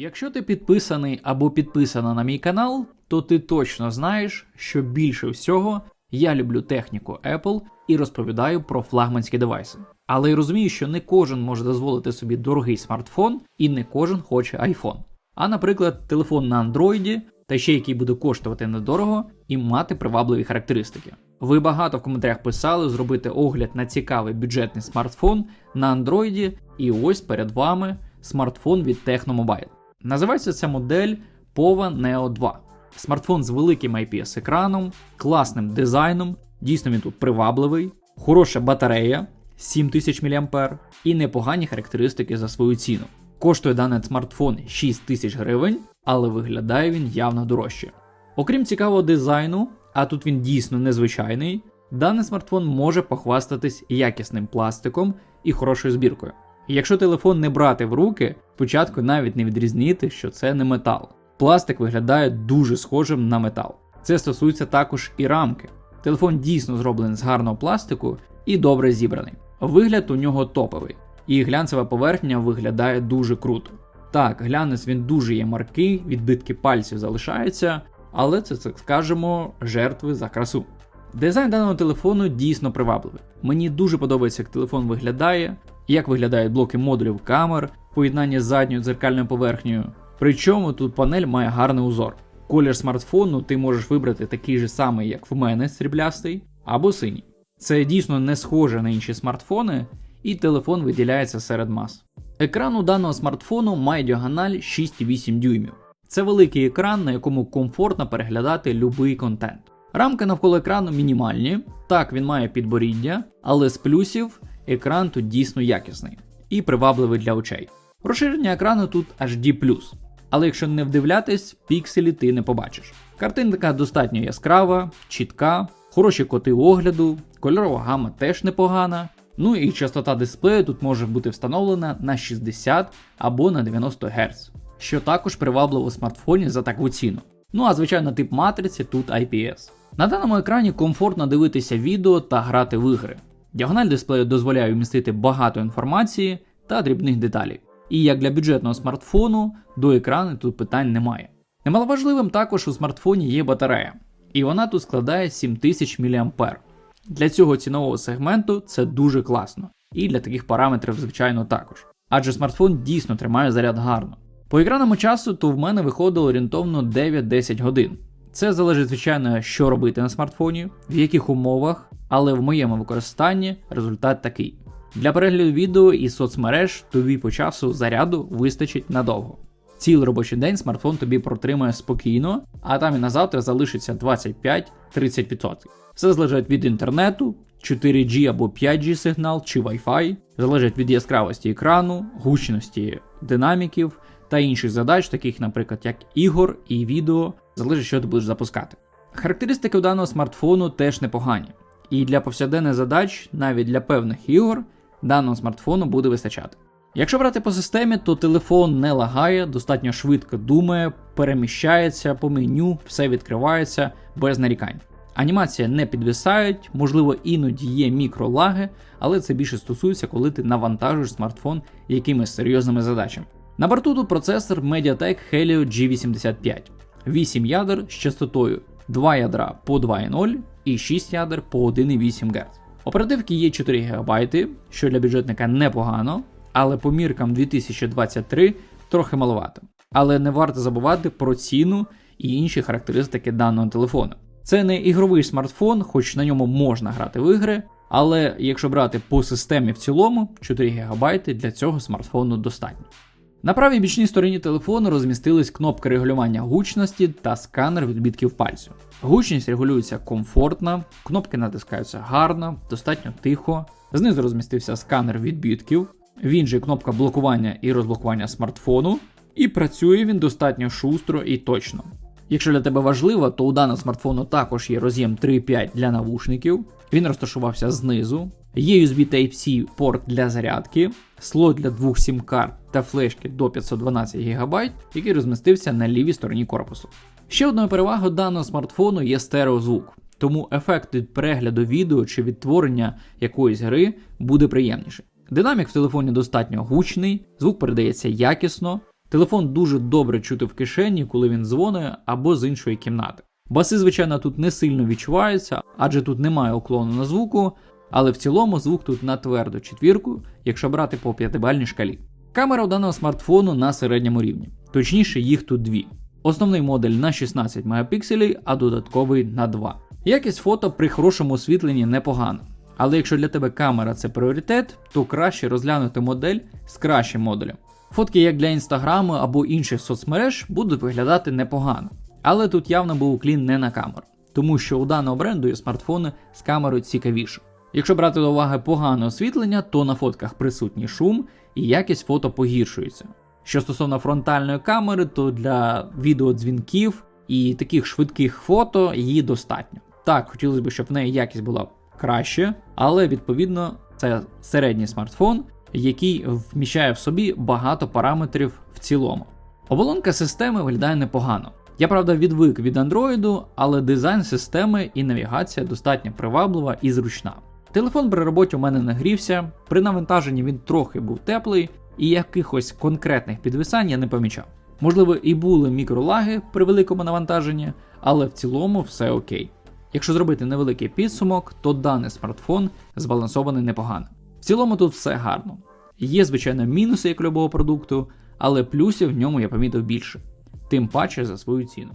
Якщо ти підписаний або підписана на мій канал, то ти точно знаєш, що більше всього я люблю техніку Apple і розповідаю про флагманські девайси. Але й розумію, що не кожен може дозволити собі дорогий смартфон і не кожен хоче iPhone. А, наприклад, телефон на Android, та ще який буде коштувати недорого і мати привабливі характеристики. Ви багато в коментарях писали зробити огляд на цікавий бюджетний смартфон на Android, і ось перед вами смартфон від Technomobile. Називається ця модель POVA Neo 2. Смартфон з великим IPS-екраном, класним дизайном, дійсно він тут привабливий, хороша батарея 7000 мАh і непогані характеристики за свою ціну. Коштує даний смартфон 6 тисяч гривень, але виглядає він явно дорожче. Окрім цікавого дизайну, а тут він дійсно незвичайний, даний смартфон може похвастатись якісним пластиком і хорошою збіркою. І якщо телефон не брати в руки, спочатку навіть не відрізнити, що це не метал. Пластик виглядає дуже схожим на метал. Це стосується також і рамки. Телефон дійсно зроблений з гарного пластику і добре зібраний. Вигляд у нього топовий, і глянцева поверхня виглядає дуже круто. Так, глянець він дуже є маркий, відбитки пальців залишаються, але це, так скажемо, жертви за красу. Дизайн даного телефону дійсно привабливий. Мені дуже подобається, як телефон виглядає, як виглядають блоки модулів камер, поєднання з задньою дзеркальною поверхнею. Причому тут панель має гарний узор. Колір смартфону ти можеш вибрати такий же самий, як в мене, сріблястий, або синій. Це дійсно не схоже на інші смартфони, і телефон виділяється серед мас. Екран у даного смартфону має діагональ 6,8 дюймів. Це великий екран, на якому комфортно переглядати будь-який контент. Рамки навколо екрану мінімальні, так він має підборіддя, але з плюсів екран тут дійсно якісний і привабливий для очей. Розширення екрану тут HD+, але якщо не вдивлятись, пікселі ти не побачиш. Картинка достатньо яскрава, чітка, хороші коти огляду, кольорова гама теж непогана. Ну і частота дисплею тут може бути встановлена на 60 або на 90 Гц, що також привабливо смартфоні за таку ціну. Ну а звичайно, тип матриці тут IPS. На даному екрані комфортно дивитися відео та грати в ігри. Діагональ дисплею дозволяє вмістити багато інформації та дрібних деталей. І як для бюджетного смартфону, до екрану тут питань немає. Немаловажливим також у смартфоні є батарея, і вона тут складає 7000 мАh. Для цього цінового сегменту це дуже класно, і для таких параметрів, звичайно, також. Адже смартфон дійсно тримає заряд гарно. По екранному часу, то в мене виходило орієнтовно 9-10 годин. Це залежить, звичайно, що робити на смартфоні, в яких умовах, але в моєму використанні результат такий. Для перегляду відео і соцмереж тобі по часу заряду вистачить надовго. Цілий робочий день смартфон тобі протримає спокійно, а там і на завтра залишиться 25-30%. Все залежить від інтернету, 4G або 5G сигнал чи Wi-Fi, залежить від яскравості екрану, гучності динаміків та інших задач, таких, наприклад, як ігор і відео, залежить, що ти будеш запускати. Характеристики у даного смартфону теж непогані. І для повсякденних задач, навіть для певних ігор, даного смартфону буде вистачати. Якщо брати по системі, то телефон не лагає, достатньо швидко думає, переміщається по меню, все відкривається без нарікань. Анімація не підвисають, можливо, іноді є мікролаги, але це більше стосується, коли ти навантажуєш смартфон якимись серйозними задачами. На борту тут процесор MediaTek Helio G85, 8 ядер з частотою 2 ядра по 2,0 і 6 ядер по 1,8 Гц. Оперативки є 4 ГБ, що для бюджетника непогано, але по міркам 2023 трохи маловато. Але не варто забувати про ціну і інші характеристики даного телефону. Це не ігровий смартфон, хоч на ньому можна грати в ігри, але якщо брати по системі в цілому, 4 ГБ для цього смартфону достатньо. На правій бічній стороні телефону розмістились кнопки регулювання гучності та сканер відбитків пальців. Гучність регулюється комфортно, кнопки натискаються гарно, достатньо тихо. Знизу розмістився сканер відбитків, він же кнопка блокування і розблокування смартфону, і працює він достатньо шустро і точно. Якщо для тебе важливо, то у даного смартфону також є роз'єм 3.5 для навушників, він розташувався знизу, є USB Type-C порт для зарядки, слот для двох сім-карт та флешки до 512 ГБ, який розмістився на лівій стороні корпусу. Ще одною перевагою даного смартфону є стереозвук, тому ефект від перегляду відео чи відтворення якоїсь гри буде приємніший. Динамік в телефоні достатньо гучний, звук передається якісно, Телефон дуже добре чути в кишені, коли він дзвонить або з іншої кімнати. Баси, звичайно, тут не сильно відчуваються, адже тут немає уклону на звуку, але в цілому звук тут на тверду четвірку, якщо брати по п'ятибальній шкалі. Камера у даного смартфону на середньому рівні, точніше, їх тут дві. Основний модуль на 16 Мп, а додатковий на 2. Якість фото при хорошому освітленні непогана. Але якщо для тебе камера це пріоритет, то краще розглянути модель з кращим модулем. Фотки як для інстаграму або інших соцмереж будуть виглядати непогано. Але тут явно був уклін не на камеру, тому що у даного бренду є смартфони з камерою цікавіше. Якщо брати до уваги погане освітлення, то на фотках присутній шум і якість фото погіршується. Що стосовно фронтальної камери, то для відеодзвінків і таких швидких фото її достатньо. Так, хотілося б, щоб в неї якість була краще, але відповідно це середній смартфон, який вміщає в собі багато параметрів в цілому. Оболонка системи виглядає непогано. Я правда відвик від Android, але дизайн системи і навігація достатньо приваблива і зручна. Телефон при роботі у мене нагрівся, при навантаженні він трохи був теплий, і якихось конкретних підвисань я не помічав. Можливо, і були мікролаги при великому навантаженні, але в цілому все окей. Якщо зробити невеликий підсумок, то даний смартфон збалансований непогано. В цілому тут все гарно. Є, звичайно, мінуси як любого продукту, але плюсів в ньому я помітив більше, тим паче за свою ціну.